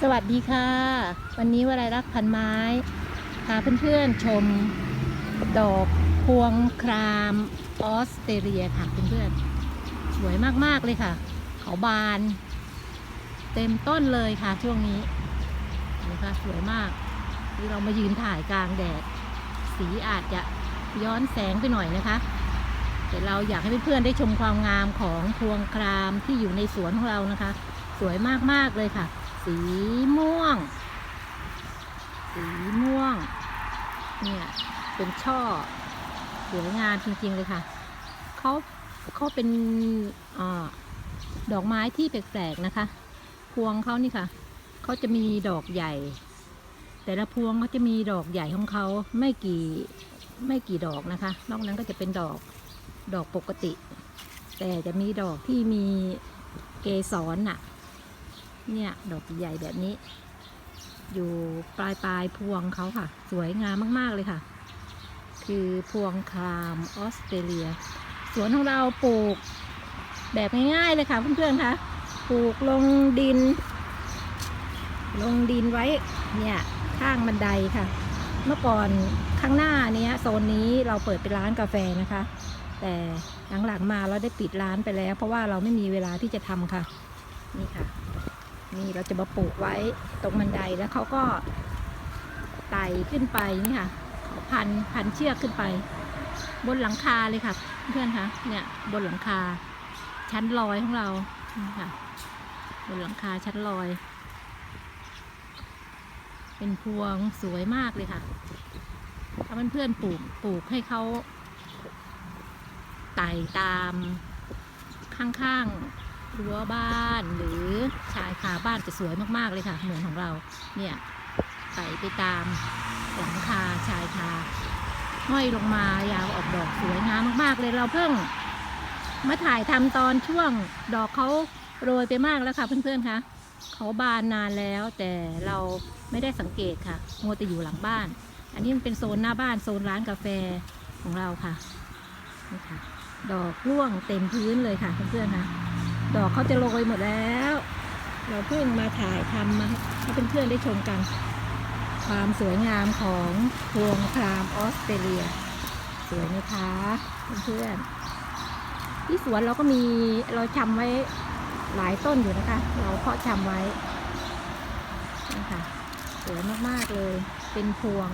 สวัสดีค่ะ วันนี้วลัยรักพันไม้พาเพื่อนๆชม ดอกพวงครามออสเตรเลียค่ะเพื่อนๆสวยมากๆเลยค่ะ เขาบาน เต็มต้นเลยค่ะช่วงนี้นี่ค่ะสวยมากที่เรามายืนถ่ายกลางแดด สีอาจจะย้อนแสงไปหน่อยนะคะแต่เราอยากให้เพื่อนๆได้ชมความงามของพวงครามที่อยู่ในสวนของเรานะคะ สวยมากๆเลยค่ะ สีม่วง สีม่วง เนี่ย เป็นช่อสวยงามจริง ๆ เลยค่ะ เขาเขาเป็นอดอกไม้ที่แปลกๆนะคะ พวงเขานี่ค่ะ เขาจะมีดอกใหญ่ แต่ละพวงเขาจะมีดอกใหญ่ของเขาไม่กี่ไม่กี่ดอกนะคะ นอกนั้นก็จะเป็นดอกดอกปกติ แต่จะมีดอกที่มีเกสรน่ะ เนี่ย ดอกใหญ่แบบนี้ อยู่ปลายปลายพวงเขาค่ะ สวยงามมาก ๆ เลยค่ะ คือพวงคามออสเตรเลีย สวนของเราปลูกแบบง่าย ๆ เลยค่ะเพื่อนๆคะปลูกลงดิน ลงดินไว้เนี่ยข้างบันไดค่ะ เมื่อก่อนข้างหน้านี้โซนนี้เราเปิดเป็นร้านกาแฟนะคะ แต่หลังๆมาเราได้ปิดร้านไปแล้ว เพราะว่าเราไม่มีเวลาที่จะทำค่ะ นี่ค่ะ นี่เราจะมาปลูกไว้ตรงบันไดแล้วเขาก็ไต่ขึ้นไปนี่ค่ะพันพันเชือกขึ้นไป บนหลังคาเลยค่ะ เพื่อนคะเนี่ยบนหลังคา ชั้นลอยของเราค่ะบนหลังคาชั้นลอย เป็นพวงสวยมากเลยค่ะ ถ้าเพื่อนๆปลูกปลูกให้เขาไต่ตามข้างๆ รั้วบ้านหรือชายคาบ้านจะสวยมากๆเลยค่ะเหมือนของเราเนี่ยไต่ไปตามหลังคาชายคาห้อยลงมายาวออกดอกสวยงามมากๆเลยเราเพิ่ง มาถ่ายทำตอนช่วงดอกเขาโรยไปมากแล้วค่ะ เพื่อนๆคะเขาบานนานแล้วแต่เราไม่ได้สังเกตค่ะมัวแต่อยู่หลังบ้าน อันนี้มันเป็นโซนหน้าบ้านโซนร้านกาแฟของเราค่ะนี่ค่ะ ดอกร่วงเต็มพื้นเลยค่ะเพื่อนๆคะ ดอกเขาจะโรยหมดแล้ว เราเพิ่งมาถ่ายทำมาให้เพื่อนๆได้ชมกัน ความสวยงามของพวงครามออสเตรเลีย สวยไหมคะเพื่อนๆที่สวนเราก็มีเราชำไว้หลายต้นอยู่นะคะ เราเพาะชำไว้นี่ค่ะสวยมากๆเลย เป็นพวง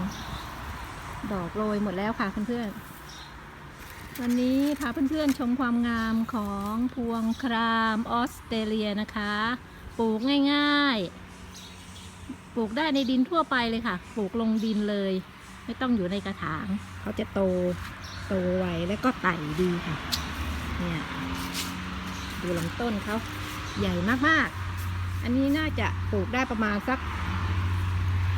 ดอกโรยหมดแล้วค่ะเพื่อนๆ วันนี้พาเพื่อนๆชมความงามของพวงครามออสเตรเลียนะคะ ปลูกง่ายๆ ปลูกได้ในดินทั่วไปเลยค่ะ ปลูกลงดินเลย ไม่ต้องอยู่ในกระถาง เขาจะโตโตไวแล้วก็ไต่ดีค่ะ เนี่ย ดูลำต้นเขาใหญ่มากๆ อันนี้น่าจะปลูกได้ประมาณสัก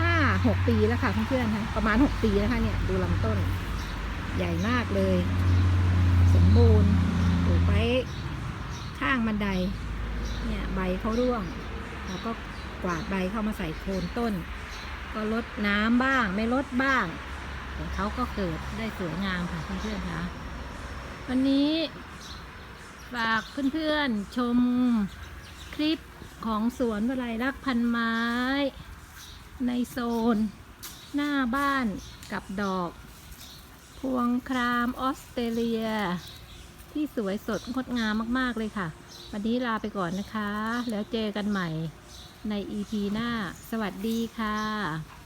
ห้าหกปีแล้วค่ะเพื่อนๆค่ะประมาณหกปีแล้วค่ะเนี่ยดูลำต้น ใหญ่มากเลย สมบูรณ์ปลูกไว้ข้างบันได เนี่ยใบเขาร่วง เราก็กวาดใบเข้ามาใส่โคนต้น ก็ลดน้ำบ้างไม่ลดบ้างแต่เขาก็เกิดได้สวยงามค่ะเพื่อนๆคะวันนี้ฝากเพื่อนๆชมคลิปของสวนวลัยรักพันไม้ ในโซน หน้าบ้านกับดอก พวงครามออสเตรเลีย ที่สวยสดงดงามมากๆเลยค่ะ วันนี้ลาไปก่อนนะคะ แล้วเจอกันใหม่ใน EP หน้า สวัสดีค่ะ